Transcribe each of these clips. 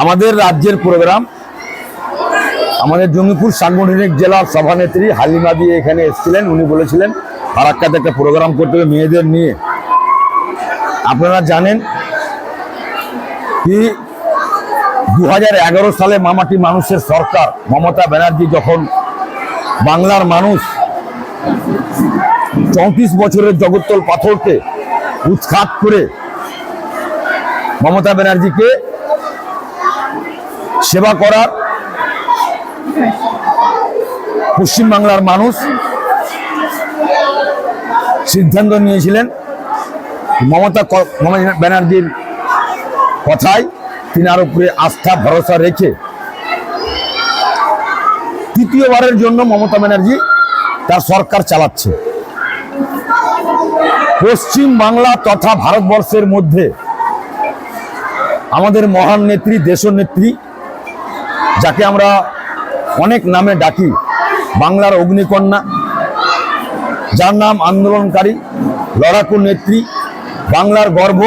আমাদের রাজ্যের প্রোগ্রাম আমাদের জঙ্গিপুর সাংগঠনিক জেলার সভানেত্রী হালিমা দিয়ে এখানে এসেছিলেন। উনি বলেছিলেন ফারাক্কাতে একটা প্রোগ্রাম করতে হবে মেয়েদের নিয়ে। আপনারা জানেন কি দু হাজার এগারো সালে মামাটি মানুষের সরকার, মমতা ব্যানার্জি যখন বাংলার মানুষ চৌত্রিশ বছরের জগত্তল পাথরকে উৎখাত করে মমতা ব্যানার্জিকে সেবা করার পশ্চিমবাংলার মানুষ সিদ্ধান্ত নিয়েছিলেন মমতা মমতা ব্যানার্জির কথায় তিনার উপরে আস্থা, ভরসা রেখে তৃতীয়বারের জন্য মমতা ব্যানার্জি তার সরকার চালাচ্ছে। পশ্চিম বাংলা তথা ভারতবর্ষের মধ্যে আমাদের মহান নেত্রী, দেশনেত্রী, যাকে আমরা অনেক নামে ডাকি, বাংলার অগ্নিকন্যা, যার নাম আন্দোলনকারী, লড়াকু নেত্রী, বাংলার গর্ব,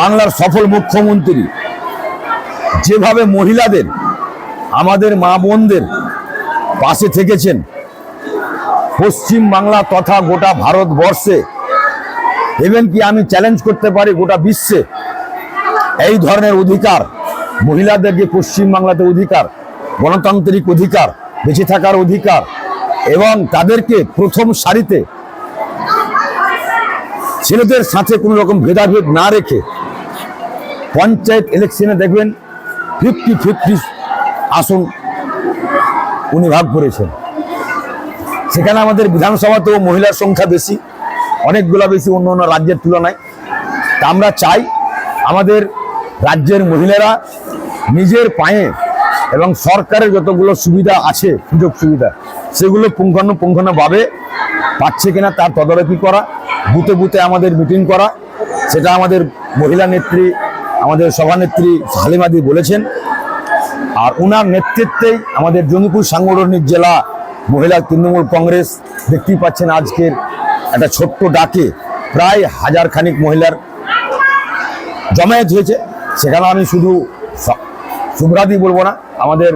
বাংলার সফল মুখ্যমন্ত্রী। যেভাবে মহিলাদের, আমাদের মা বোনদের পাশে থেকেছেন, পশ্চিম বাংলা তথা গোটা ভারতবর্ষে ইভেন কি আমি চ্যালেঞ্জ করতে পারি গোটা বিশ্বে এই ধরনের অধিকার, মহিলাদের যে পশ্চিম বাংলাতে অধিকার, গণতান্ত্রিক অধিকার, বেঁচে থাকার অধিকার এবং তাদেরকে প্রথম সারিতে ছেলেদের সাথে কোনো রকম ভেদাভেদ না রেখে পঞ্চায়েত ইলেকশনে দেখবেন ফিফটি ফিফটি আসন উনি ভাগ করেছেন। সেখানে আমাদের বিধানসভাতেও মহিলার সংখ্যা বেশি, অনেকগুলা বেশি অন্য অন্য রাজ্যের তুলনায়। তা আমরা চাই আমাদের রাজ্যের মহিলারা নিজের পায়ে এবং সরকারের যতগুলো সুবিধা আছে, সুযোগ সুবিধা, সেগুলো পুঙ্খানু পুঙ্খানুভাবে পাচ্ছে কিনা তার তদারকি করা, বুথে বুথে আমাদের মিটিং করা। সেটা আমাদের মহিলা নেত্রী, আমাদের সভানেত্রী হালিমাদি বলেছেন। আর ওনার নেতৃত্বেই আমাদের জঙ্গিপুর সাংগঠনিক জেলা মহিলা তৃণমূল কংগ্রেস দেখতেই পাচ্ছেন আজকের একটা ছোট্ট ডাকে প্রায় হাজার খানিক মহিলার জমায়েত হয়েছে। সেখানে আমি শুধু স- শুভ্রাদি বলব না, আমাদের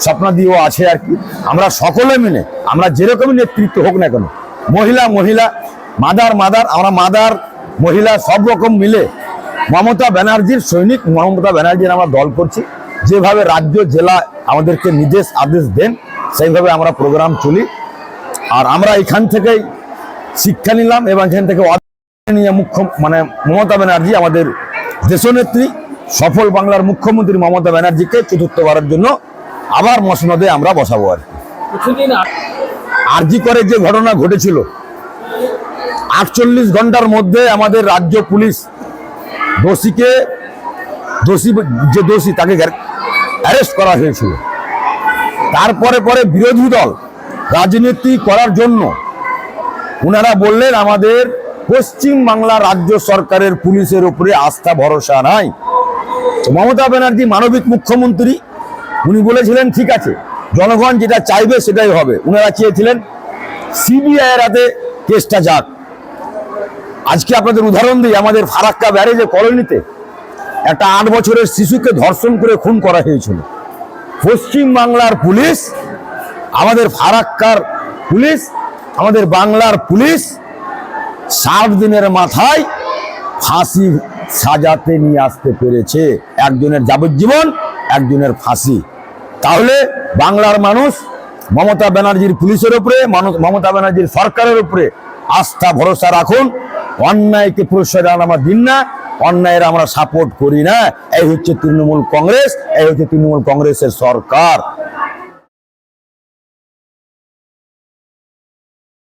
স্বপ্নাদিও আছে আর কি। আমরা সকলে মিলে, আমরা যেরকমই নেতৃত্ব হোক না কেন, মহিলা মহিলা, মাদার মাদার, আমরা মাদার, মহিলা, সব রকম মিলে মমতা ব্যানার্জির সৈনিক, মমতা ব্যানার্জির আমরা দল করছি। যেভাবে রাজ্য, জেলা আমাদেরকে নির্দেশ, আদেশ দেন, সেইভাবে আমরা প্রোগ্রাম চলি। আর আমরা এখান থেকেই শিক্ষা নিলাম এবং এখান থেকে নিয়ে মুখ্য মানে মমতা ব্যানার্জি আমাদের দেশনেত্রী। সফল বাংলার মুখ্যমন্ত্রী মমতা ব্যানার্জিকে চতুর্থ চতুর্থবারের জন্য আবার মসনদে আমরা বসাবো আর আরজি করে যে ঘটনা ঘটেছিল আটচল্লিশ ঘণ্টার মধ্যে আমাদের রাজ্য পুলিশ দোষীকে দোষী যে দোষী তাকে অ্যারেস্ট করা হয়েছিল। তারপরে পরে বিরোধী দল রাজনীতি করার জন্য ওনারা বললেন আমাদের পশ্চিম বাংলা রাজ্য সরকারের পুলিশের উপরে আস্থা ভরসা নাই। মমতা ব্যানার্জি মানবিক মুখ্যমন্ত্রী, উনি বলেছিলেন, ঠিক আছে, জনগণ যেটা চাইবে সেটাই হবে। ওনারা চেয়েছিলেন, সিবিআই এর হাতে কেসটা যাক। আজকে আপনাদের উদাহরণ দিই, আমাদের ফারাক্কা ব্যারেজে কলোনিতে একটা আট বছরের শিশুকে ধর্ষণ করে খুন করা হয়েছিল। পশ্চিম বাংলার পুলিশ, আমাদের ফারাক্কার পুলিশ, আমাদের বাংলার পুলিশ সাত দিনের মাথায় ফাঁসি সাজাতে নিয়ে আসতে পেরেছে। একজনের যাবজ্জীবন, একজনের ফাঁসি। তাহলে বাংলার মানুষ মমতা ব্যানার্জির পুলিশের উপরে, মানুষ- মমতা ব্যানার্জির সরকারের উপরে আস্থা, ভরসা রাখুন। অন্যায়কে প্রশ্রয় আমরা দিন না, অন্যায়ের আমরা সাপোর্ট করি না। এই হচ্ছে তৃণমূল কংগ্রেস, এই হচ্ছে তৃণমূল কংগ্রেসের সরকার।